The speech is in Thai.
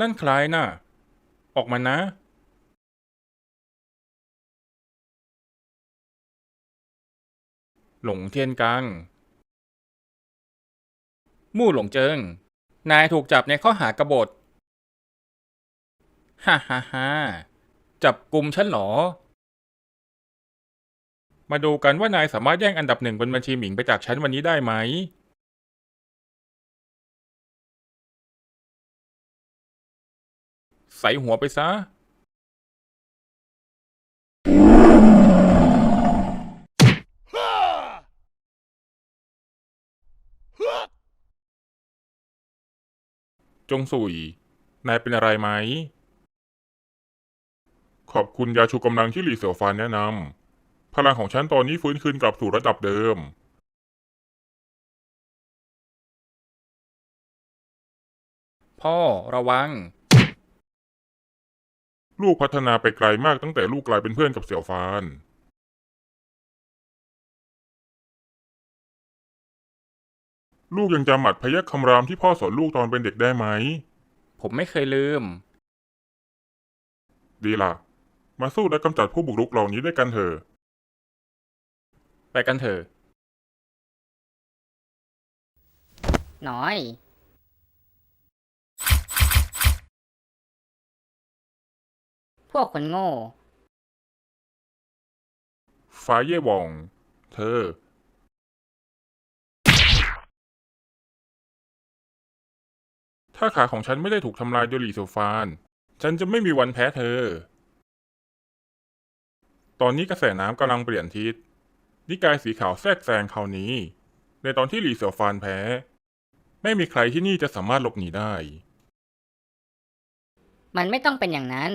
นั่นใครน่ะ ออกมานะหลงเทียนกัง มู่หลงเจิง นายถูกจับในข้อหากบฏ ฮ่าฮ่าฮ่าจับกลุ่มฉันหรอ มาดูกันว่านายสามารถแย่งอันดับหนึ่งบนบัญชีหมิงไปจากฉันวันนี้ได้ไหม ใส่หัวไปซะจงสุย นายเป็นอะไรไหม ขอบคุณยาชูกำลังที่หลีเสี่ยวฟานแนะนำ พลังของฉันตอนนี้ฟื้นคืนกลับสู่ระดับเดิม พ่อระวัง ลูกพัฒนาไปไกลมากตั้งแต่ลูกกลายเป็นเพื่อนกับเสี่ยวฟานลูกยังจำหมัดพยัคฆ์คำรามที่พ่อสอนลูกตอนเป็นเด็กได้ไหม ผมไม่เคยลืม ดีล่ะ มาสู้และกำจัดผู้บุกรุกเหล่านี้ด้วยกันเถอะ ไปกันเถอะ น้อย พวกคนโง่ ฟ้าเย่หวอง เธอ ถ้าขาของฉันไม่ได้ถูกทำลายโดยหลีโซฟาน ฉันจะไม่มีวันแพ้เธอ ตอนนี้กระแสน้ำกำลังเปลี่ยนทิศ นิกายสีขาวแทรกแซงคราวนี้ ในตอนที่หลีเสี่ยวฟานแพ้ ไม่มีใครที่นี่จะสามารถหลบหนีได้ มันไม่ต้องเป็นอย่างนั้น